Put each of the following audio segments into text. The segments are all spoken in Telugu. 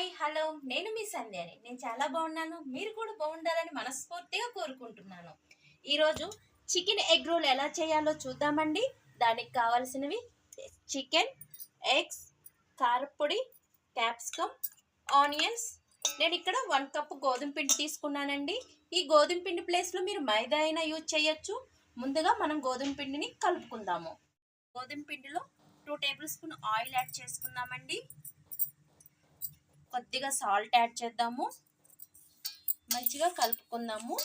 Hi hello. నేను మీ సంధ్యాని. నేను చాలా బాగున్నాను. మీరు కూడా బాగుండాలని మనస్ఫూర్తిగా కోరుకుంటున్నాను. ఈరోజు చికెన్ ఎగ్ రోల్ ఎలా చేయాలో చూద్దామండి. దానికి కావాల్సినవి చికెన్ ఎగ్స్ కారపొడి క్యాప్సికమ్ ఆనియన్స్. నేను ఇక్కడ వన్ కప్ గోధుమ పిండి తీసుకున్నానండి. ఈ గోధుమ పిండి ప్లేస్లో మీరు మైదా అయినా యూజ్ చేయొచ్చు. ముందుగా మనం గోధుమ పిండిని కలుపుకుందాము. గోధుమ పిండిలో two tablespoon oil add చేసుకుందామండి. కొద్దిగా సాల్ట్ యాడ్ చేద్దాము. మంచిగా కలుపుకుందాము.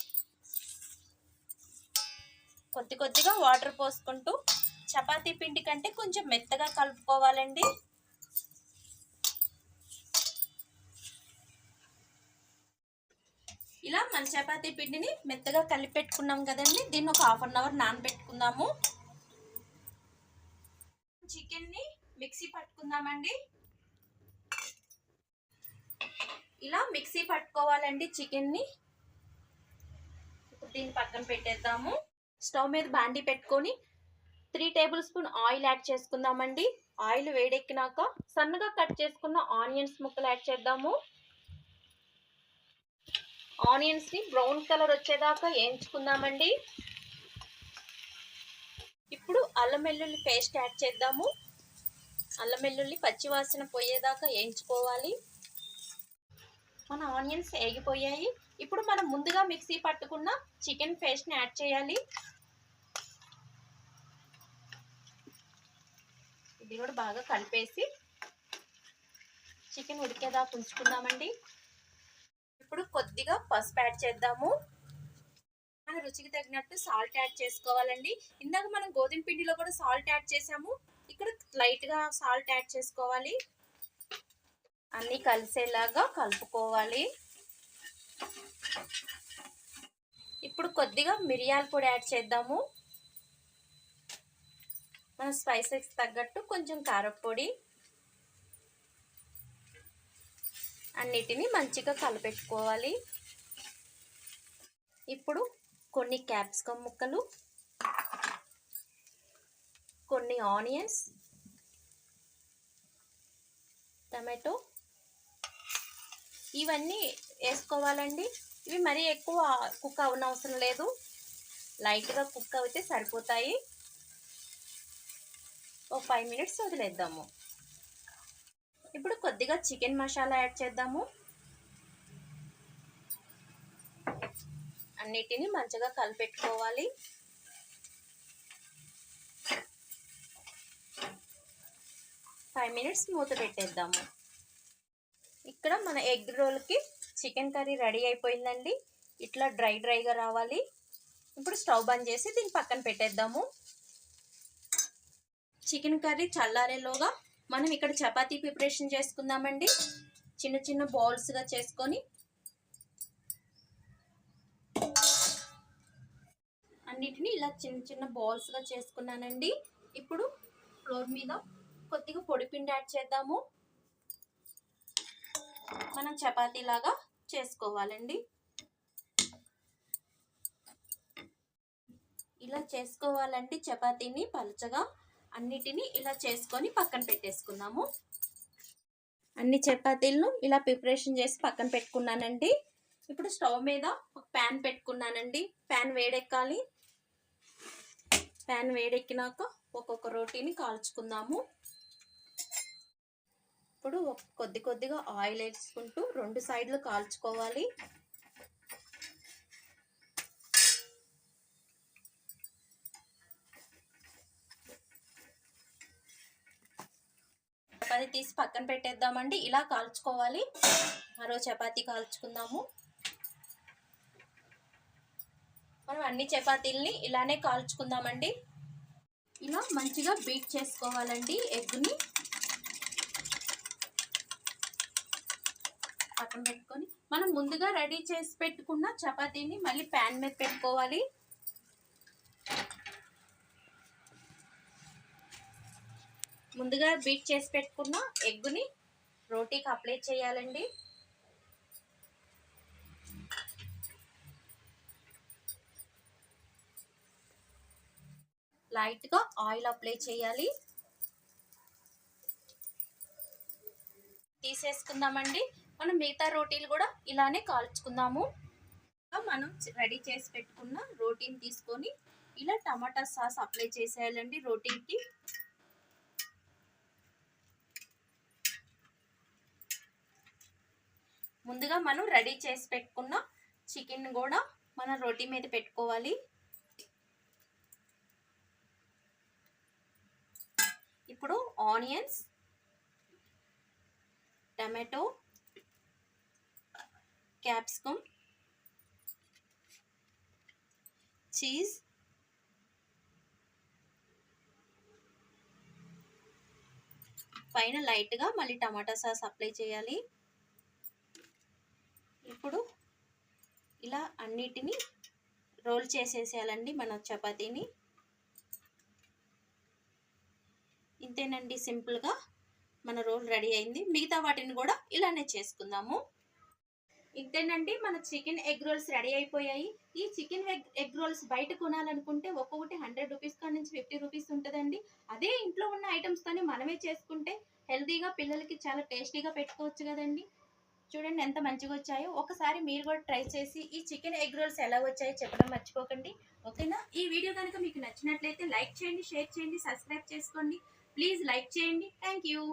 కొద్ది కొద్దిగా వాటర్ పోసుకుంటూ చపాతీ పిండి కంటే కొంచెం మెత్తగా కలుపుకోవాలండి. ఇలా మన చపాతీ పిండిని మెత్తగా కలిపెట్టుకున్నాం కదండి. దీన్ని ఒక హాఫ్ అన్ అవర్ నానబెట్టుకుందాము. చికెన్ని మిక్సీ పట్టుకుందామండి. ఇలా మిక్సీ పట్టుకోవాలండి చికెన్ని. ఇప్పుడు దీన్ని పక్కన పెట్టేద్దాము. స్టవ్ మీద బాండి పెట్టుకొని three tablespoon oil add చేసుకుందామండి. ఆయిల్ వేడెక్కినాక సన్నగా కట్ చేసుకున్న ఆనియన్స్ ముక్కలు యాడ్ చేద్దాము. ఆనియన్స్ని బ్రౌన్ కలర్ వచ్చేదాకా వేయించుకుందామండి. ఇప్పుడు అల్లం వెల్లుల్లి పేస్ట్ యాడ్ చేద్దాము. అల్లం వెల్లుల్లి పచ్చివాసన పోయేదాకా వేయించుకోవాలి. మన ఆనియన్స్ వేగిపోయాయి. ఇప్పుడు మనం ముందుగా మిక్సీ పట్టుకున్న చికెన్ పేస్ట్ని యాడ్ చేయాలి. ఇది కూడా బాగా కలిపేసి చికెన్ ఉడికేదాకా ఉంచుకుందామండి. ఇప్పుడు కొద్దిగా పసుపు యాడ్ చేద్దాము. మన రుచికి తగినట్టు సాల్ట్ యాడ్ చేసుకోవాలండి. ఇందాక మనం గోధుమ పిండిలో కూడా సాల్ట్ యాడ్ చేసాము ఇక్కడ లైట్గా సాల్ట్ యాడ్ చేసుకోవాలి. అన్నీ కలిసేలాగా కలుపుకోవాలి. ఇప్పుడు కొద్దిగా మిరియాల పొడి యాడ్ చేద్దాము. మన స్పైసెస్ తగ్గట్టు కొంచెం కారపొడి అన్నిటినీ మంచిగా కలిపెట్టుకోవాలి. ఇప్పుడు కొన్ని క్యాప్సికమ్ ముక్కలు కొన్ని ఆనియన్స్ టమాటో ఇవన్నీ వేసుకోవాలండి. ఇవి మరీ ఎక్కువ కుక్ అవనవసరం లేదు. లైట్గా కుక్ అయితే సరిపోతాయి. ఒక ఫైవ్ మినిట్స్ వదిలేద్దాము. ఇప్పుడు కొద్దిగా చికెన్ మసాలా యాడ్ చేద్దాము. అన్నిటిని మంచిగా కలిపెట్టుకోవాలి. ఫైవ్ మినిట్స్ మూత పెట్టేద్దాము. ఇక్కడ మన ఎగ్ రోల్కి చికెన్ కర్రీ రెడీ అయిపోయిందండి. ఇట్లా డ్రై డ్రైగా రావాలి. ఇప్పుడు స్టవ్ బంద్ చేసి దీన్ని పక్కన పెట్టేద్దాము. చికెన్ కర్రీ చల్లారేలోగా మనం ఇక్కడ చపాతీ ప్రిపరేషన్ చేసుకుందామండి. చిన్న చిన్న బౌల్స్గా చేసుకొని అన్నిటిని ఇలా చిన్న చిన్న బౌల్స్గా చేసుకున్నానండి. ఇప్పుడు ఫ్లోర్ మీద కొద్దిగా పొడిపిండి యాడ్ చేద్దాము. మనం చపాతీలాగా చేసుకోవాలండి. ఇలా చేసుకోవాలండి చపాతీని పలుచగా అన్నిటినీ ఇలా చేసుకొని పక్కన పెట్టేసుకుందాము. అన్ని చపాతీలను ఇలా ప్రిపరేషన్ చేసి పక్కన పెట్టుకున్నానండి. ఇప్పుడు స్టవ్ మీద ఒక ప్యాన్ పెట్టుకున్నానండి. ప్యాన్ వేడెక్కాలి. ప్యాన్ వేడెక్కినాక ఒక్కొక్క రోటీని కాల్చుకుందాము. ఇప్పుడు కొద్ది కొద్దిగా ఆయిల్ వేసుకుంటూ రెండు సైడ్లు కాల్చుకోవాలి. చపాతీ తీసి పక్కన పెట్టేద్దామండి. ఇలా కాల్చుకోవాలి. మరో చపాతీ కాల్చుకుందాము. మనం అన్ని చపాతీలని ఇలానే కాల్చుకుందామండి. ఇలా మంచిగా బీట్ చేసుకోవాలండి ఎగ్ని పక్కన పెట్టుకొని మనం ముందుగా రెడీ చేసి పెట్టుకున్న చపాతీని మళ్ళీ ప్యాన్ మీద పెట్టుకోవాలి. ముందుగా బీట్ చేసి పెట్టుకున్న ఎగ్గుని రోటీకి అప్లై చేయాలండి. లైట్గా ఆయిల్ అప్లై చేయాలి. తీసేసుకుందామండి. మనం మిగతా రోటీలు కూడా ఇలానే కాల్చుకుందాము. మనం రెడీ చేసి పెట్టుకున్న రోటీని తీసుకొని ఇలా టమాటా సాస్ అప్లై చేసేయాలండి రోటీకి. ముందుగా మనం రెడీ చేసి పెట్టుకున్న చికెన్ కూడా మన రోటీ మీద పెట్టుకోవాలి. ఇప్పుడు ఆనియన్స్ టమాటో క్యాప్సికమ్ చీజ్ పైన లైట్గా మళ్ళీ టమాటా సాస్ అప్లై చేయాలి. ఇప్పుడు ఇలా అన్నిటినీ రోల్ చేసేసేయాలండి మన చపాతీని. ఇంతేనండి సింపుల్గా మన రోల్ రెడీ అయింది. మిగతా వాటిని కూడా ఇలానే చేసుకుందాము. ఇంతేనండి మన చికెన్ ఎగ్ రోల్స్ రెడీ అయిపోయాయి. ఈ చికెన్ ఎగ్ ఎగ్ రోల్స్ బయట కొనాలనుకుంటే ఒక్కొక్కటి హండ్రెడ్ రూపీస్ కాడ నుంచి ఫిఫ్టీ రూపీస్ ఉంటుందండి. అదే ఇంట్లో ఉన్న ఐటమ్స్తోనే మనమే చేసుకుంటే హెల్తీగా పిల్లలకి చాలా టేస్టీగా పెట్టుకోవచ్చు కదండి. చూడండి ఎంత మంచిగా వచ్చాయో. ఒకసారి మీరు కూడా ట్రై చేసి ఈ చికెన్ ఎగ్ రోల్స్ ఎలా వచ్చాయో చెప్పడం మర్చిపోకండి. ఓకేనా? ఈ వీడియో కనుక మీకు నచ్చినట్లయితే లైక్ చేయండి షేర్ చేయండి సబ్స్క్రైబ్ చేసుకోండి. ప్లీజ్ లైక్ చేయండి. Thank you.